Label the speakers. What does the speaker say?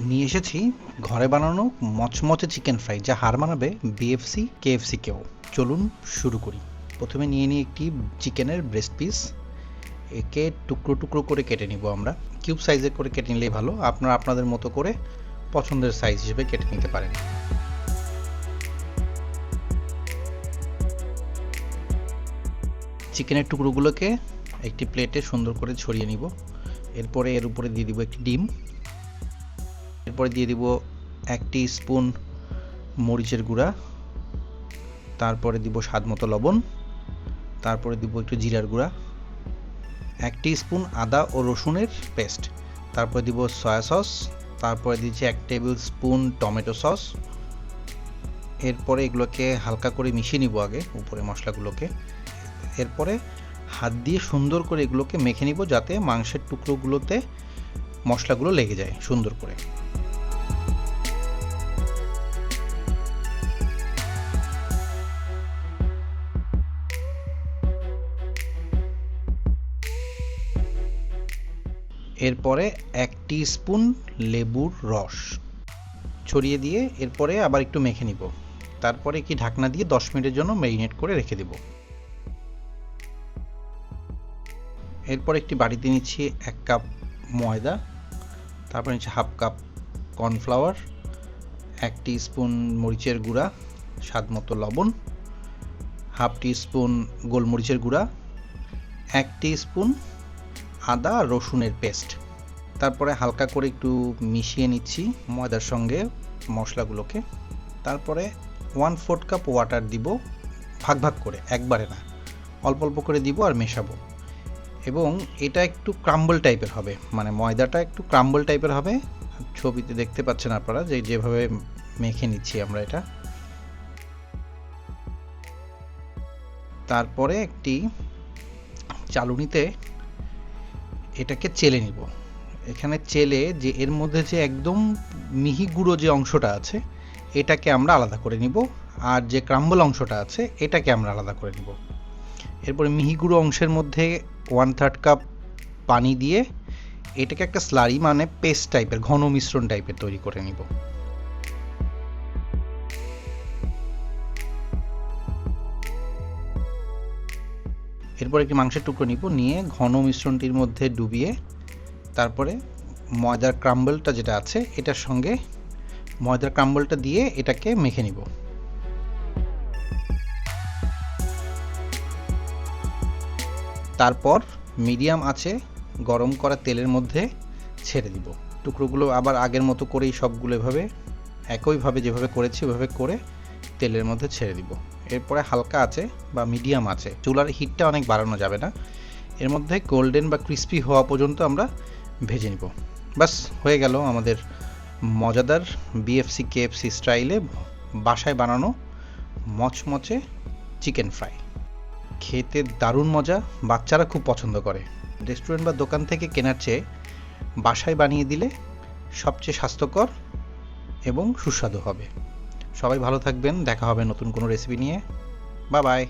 Speaker 1: নিয়ে এসেছি ঘরে বানানো মচমচে চিকেন ফ্রাই যা হার মানাবে বিএফসি কেএফসিকেও চলুন শুরু করি। প্রথমে নিয়ে নিই একটি চিকেনের ব্রেস্ট পিস একে টুকরো টুকরো করে কেটে নিব আমরা। কিউব সাইজের করে কেটে নিলেই ভালো। আপনারা আপনাদের মতো করে পছন্দের সাইজ হিসেবে কেটে নিতে পারেন। চিকেনের টুকরোগুলোকে একটি প্লেটে সুন্দর করে ছড়িয়ে নিব। এরপরে এর উপরে দিয়ে দিব একটি ডিম। এরপরে দিয়ে দিব একটি স্পুন মরিচের গুঁড়া, তারপরে দিব স্বাদ মতো লবণ, তারপরে দিব একটু জিরার গুঁড়া, একটি স্পুন আদা ও রসুনের পেস্ট, তারপরে দিব সয়া সস, তারপরে দিচ্ছি এক টেবিল স্পুন টমেটো সস। এরপরে এগুলোকে হালকা করে মিশিয়ে নিব আগে উপরে মশলাগুলোকে। এরপরে হাত দিয়ে সুন্দর করে এগুলোকে মেখে নিব যাতে মাংসের টুকরোগুলোতে মশলাগুলো লেগে যায় সুন্দর করে। এরপরে এক স্পুন লেবুর রস। ছড়িয়ে দিয়ে এরপরে আবার একটু মেখে নিব। তারপরে কি ঢাকনা দিয়ে দশ মিনিটের জন্য ম্যারিনেট করে রেখে দেব। এরপর একটি বাড়িতে নিচ্ছি এক কাপ ময়দা, তারপর নিচ্ছি হাফ কাপ কর্নফ্লাওয়ার, এক স্পুন মরিচের গুঁড়া, স্বাদ মতো লবণ, হাফ স্পুন গোলমরিচের গুঁড়া, এক স্পুন আদা আর রসুনের পেস্ট। তারপরে হালকা করে একটু মিশিয়ে নিচ্ছি ময়দার সঙ্গে মশলাগুলোকে। তারপরে ওয়ান ফোর্থ কাপ ওয়াটার দিব, ভাগ ভাগ করে, একবারে না। অল্প অল্প করে দিব আর মেশাবো। এবং এটা একটু ক্রাম্বল টাইপের হবে। মানে ময়দাটা একটু ক্রাম্বল টাইপের হবে। ছবিতে দেখতে পাচ্ছেন আপনারা যে যেভাবে মেখে নিচ্ছি আমরা এটা। তারপরে একটি চালুনিতে এটাকে চেলে নিব। এখানে চেলে যে এর মধ্যে যে একদম মিহি গুঁড়ো যে অংশটা আছে, এটাকে আমরা আলাদা করে নিব। আর যে ক্রাম্বল অংশটা আছে, এটাকে আমরা আলাদা করে নিব। এরপরে মিহি গুঁড়ো অংশের মধ্যে ওয়ান থার্ড কাপ পানি দিয়ে এটাকে একটা স্লারি মানে পেস্ট টাইপের, ঘন মিশ্রণ টাইপের তৈরি করে নিব। এরপর একটি মাংসের টুকরো নিব, নিয়ে ঘন মিশ্রণটির মধ্যে ডুবিয়ে তারপরে ময়দার ক্রাম্বলটা যেটা আছে, এটার সঙ্গে ময়দার ক্রাম্বলটা দিয়ে এটাকে মেখে নিব। তারপর মিডিয়াম আছে গরম করা তেলের মধ্যে ছেড়ে দিব। টুকরোগুলো আবার আগের মতো করেই সবগুলো এভাবে, একইভাবে যেভাবে করেছি ওইভাবে করে তেলের মধ্যে ছেড়ে দিব। এরপরে হালকা আছে বা মিডিয়াম আছে। চুলার হিটটা অনেক বাড়ানো যাবে না। এর মধ্যে গোল্ডেন বা ক্রিস্পি হওয়া পর্যন্ত আমরা ভেজে নিব। বাস হয়ে গেল আমাদের মজাদার বিএফসি কেএফসি স্টাইলে বাসায় বানানো মচমচে চিকেন ফ্রাই খেতে দারুণ মজা, বাচ্চারা খুব পছন্দ করে। রেস্টুরেন্ট বা দোকান থেকে কেনার চেয়ে বাসায় বানিয়ে দিলে সবচেয়ে স্বাস্থ্যকর এবং সুস্বাদু হবে। সবাই ভালো থাকবেন দেখা হবে নতুন কোনো রেসিপি নিয়ে। বা বাই